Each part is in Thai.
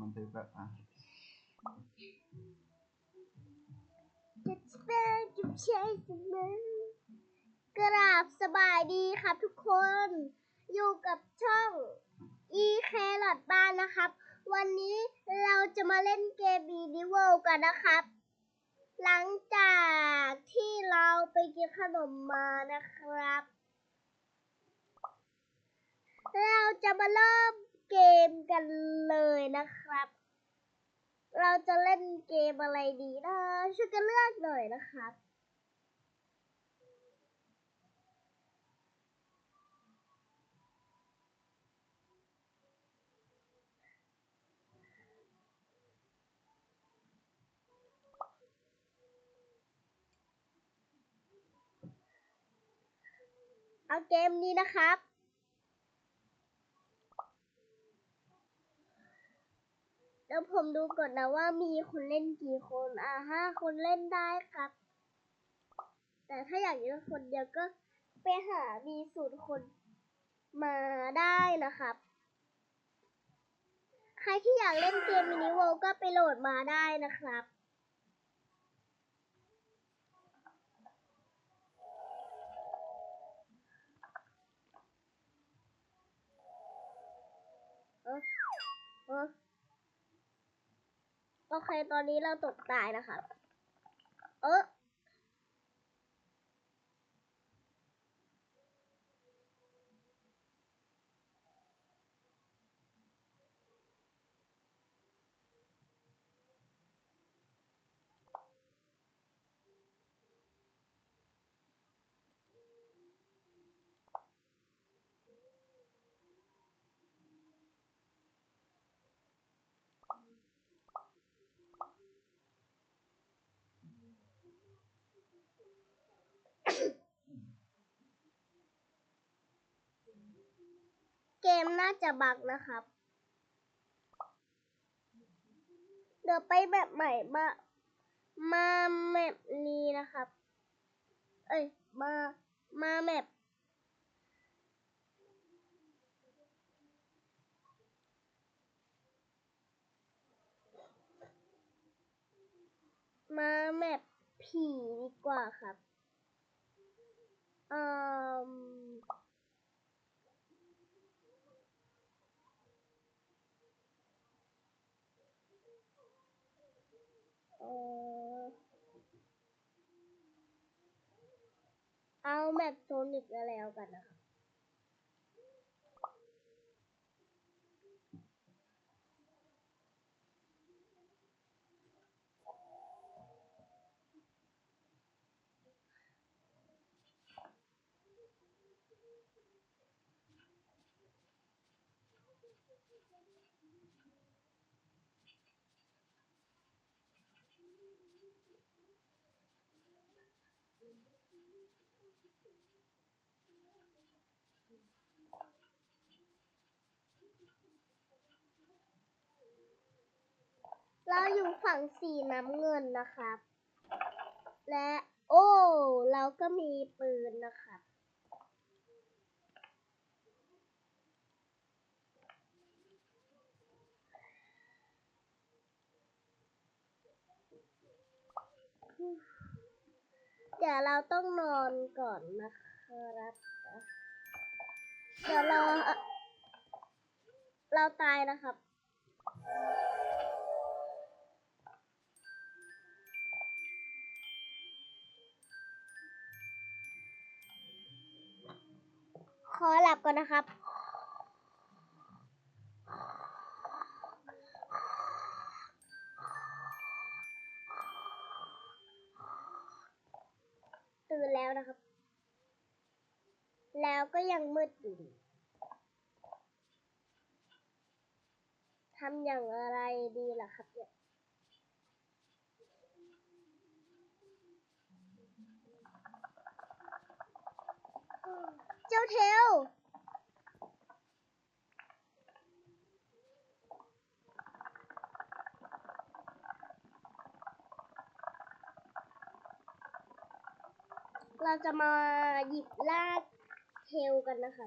มันทึกแล้วอะจะเป็นจุดใช่เสมอกราบสบายดีครับทุกคน อยู่กับช่อง e c a r o t บ้านนะครับ วันนี้เราจะมาเล่นเกม b d w o r l d กันนะครับ หลังจากที่เราไปกินขนมมานะครับ เราจะมาเริ่ม เกมกันเลยนะครับ เราจะเล่นเกมอะไรดีนะช่วยกันเลือกหน่อยนะครับเอาเกมนี้นะครับ เดี๋ยวผมดูก่อนนะว่ามีคนเล่นกี่คน อ่าห้าคนเล่นได้ครับ แต่ถ้าอยากเล่นคนเดียวก็ไปหามีสูตรคนมาได้นะครับ ใครที่อยากเล่นเกมมินิโวลก็ไปโหลดมาได้นะครับเออเออ โอเค ตอนนี้เราตกตายนะครับเออ เกมน่าจะบักนะครับ เดี๋ยวไปแบบใหม่มา มาแมปนี้นะครับ เอ้ย มา มาแมปมาแมปผีดีกว่าครับอืมเอ่อ เอาแมปโซนิกแล้วกันนะคะ เราอยู่ฝั่งสีน้ำเงินนะครับ และโอ้ เราก็มีปืนนะครับเดี๋ยวเราต้องนอนก่อนนะครับ เดี๋ยวเราเราตายนะครับ ขอหลับก่อนนะครับ ตื่นแล้วนะครับ แล้วก็ยังมืดอยู่ดีทำอย่างไรดีล่ะครับเนี่ย เจ้าเทลเราจะมาหยิบลากเทลกันนะคะ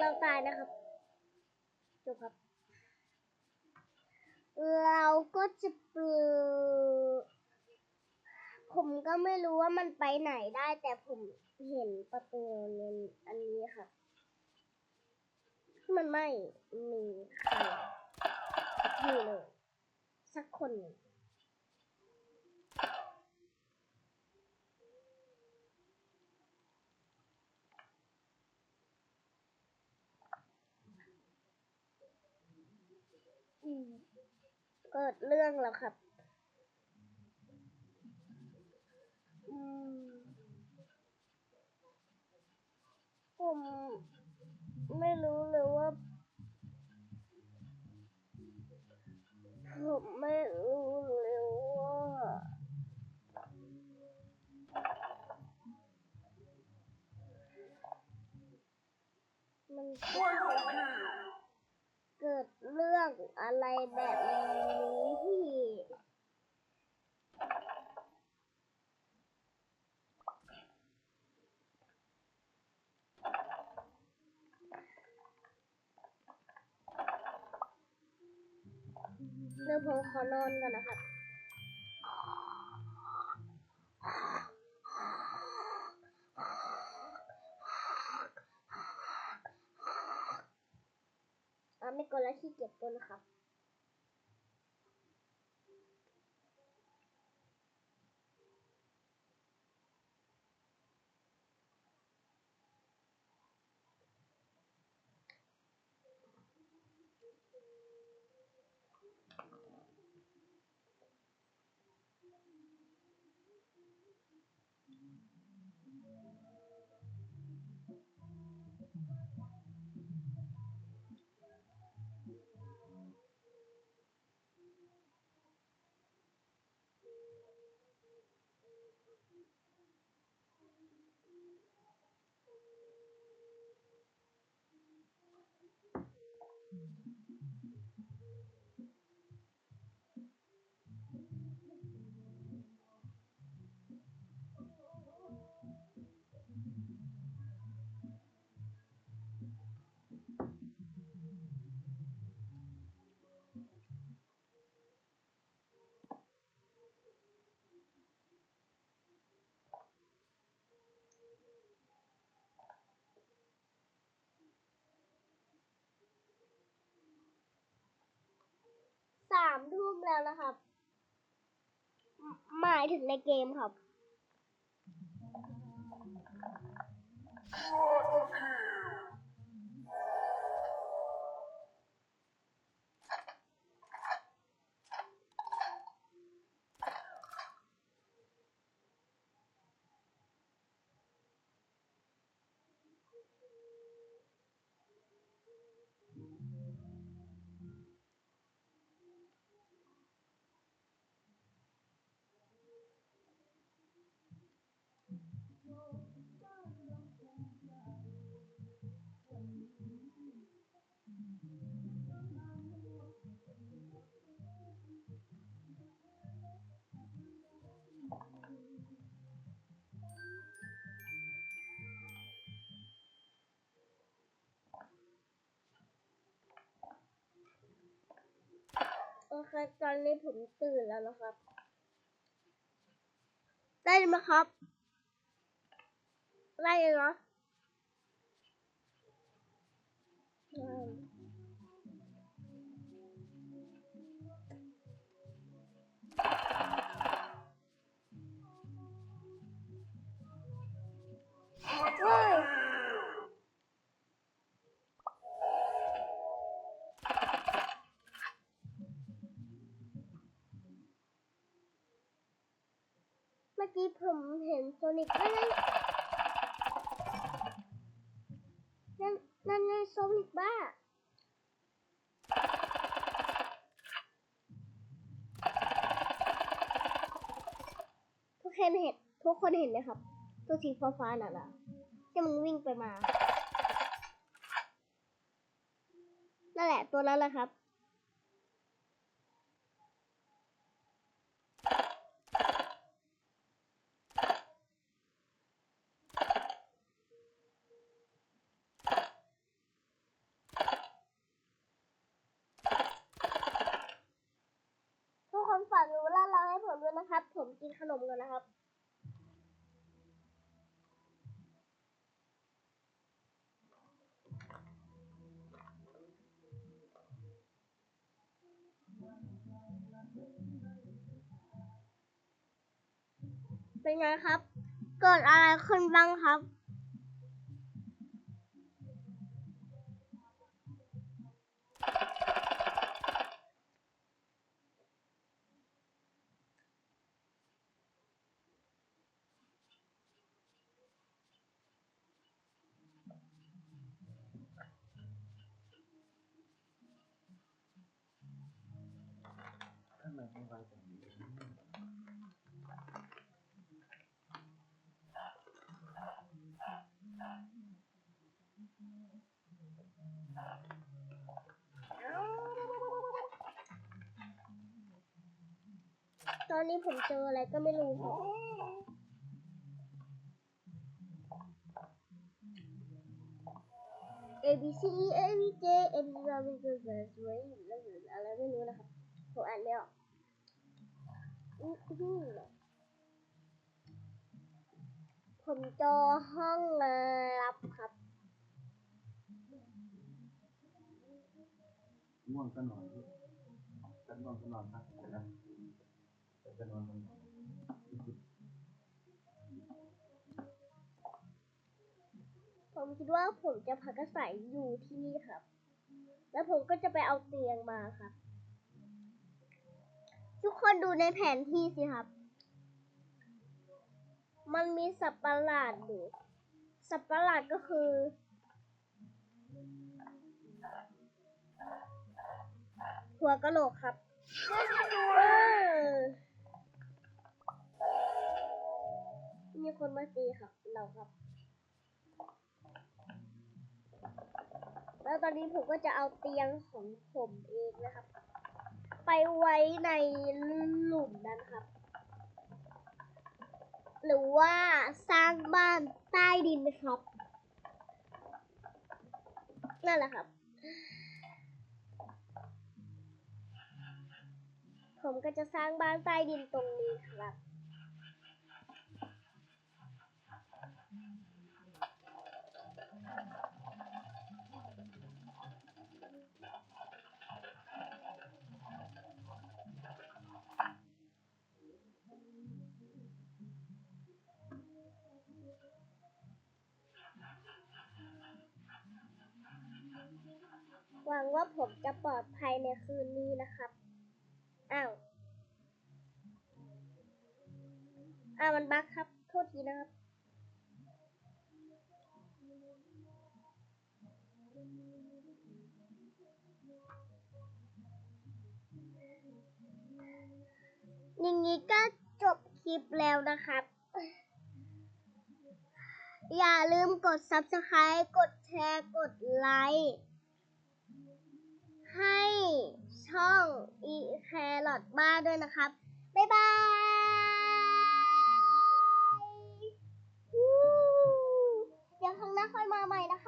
เราตายนะครับจบครับ เราก็จะปลือผมก็ไม่รู้ว่ามันไปไหนได้ แต่ผมเห็นประตูเงินอันนี้ค่ะ มันไม่มีใครอยู่เลยสักคนหนึ่ง เกิดเรื่องแล้วครับ ผมไม่รู้เลยว่า ผมไม่รู้เลยว่า มันเกิดเกิดเรื่องอะไรแบบนี้พี่ เดี๋ยวผมขอนอนก่อนนะครับไม่กดแล้วขี้เกียจกดนะครับ Thank you. ามทุ่มแล้วนะครับ หมายถึงในเกมครับ โอเคตอนนี้ผมตื่นแล้วนะครับ ได้ไหมครับ ได้เลยเนาะเฮ้ยเมื่อกี้ ผมเห็นโซนิกนั่นนั่นนั่นโซนิกบ้าทุกคนเห็นทุกคนเห็นไหมครับ ตัวสีฟ้าฟ้าๆน่ะนะที่มันวิ่งไปมานั่นแหละตัวนั้นแหละครับ ฝากดูแล้วเราให้ผมด้วยนะ ครับ ผมกินขนมก่อนนะครับเป็นไงครับ เกิดอะไรขึ้นบ้างครับ ตอนนี้ผมเจออะไรก็ไม่รู้ครับ A B C E A B J M Z W X Y Z อะไรไม่รู้นะครับผมอ่านไม่ออก อื้อหือผมจอห้องลับครับง่วงก็นอนที่จะนอนก็นอนพักไปนะแต่จะนอนตรงไหนผมคิดว่าผมจะพักอาศัยอยู่ที่นี่ครับ แล้วผมก็จะไปเอาเตียงมาครับ ทุกคนดูในแผนที่สิครับ มันมีสัตว์ประหลาดอยู่ สัตว์ประหลาดก็คือ หัวกะโหลกครับมีคนมาตีครับ เราครับ แล้วตอนนี้ผมก็จะเอาเตียงของผมเองนะครับ ไปไว้ในหลุมนั้นครับ หรือว่าสร้างบ้านใต้ดินครับ นั่นแหละครับ ผมก็จะสร้างบ้านใต้ดินตรงนี้ครับ หวังว่าผมจะปลอดภัยในคืนนี้นะครับ อ้าว อ้าวมันบั๊กครับ โทษทีนะครับ อย่างนี้ก็จบคลิปแล้วนะครับอย่าลืมกด subscribe กดแชร์ กดไลค์ ให้ช่องอีแครอทบ้าด้วยนะครับ บ๊ายบายเดี๋ยวครั้งหน้าค่อยมาใหม่นะคะ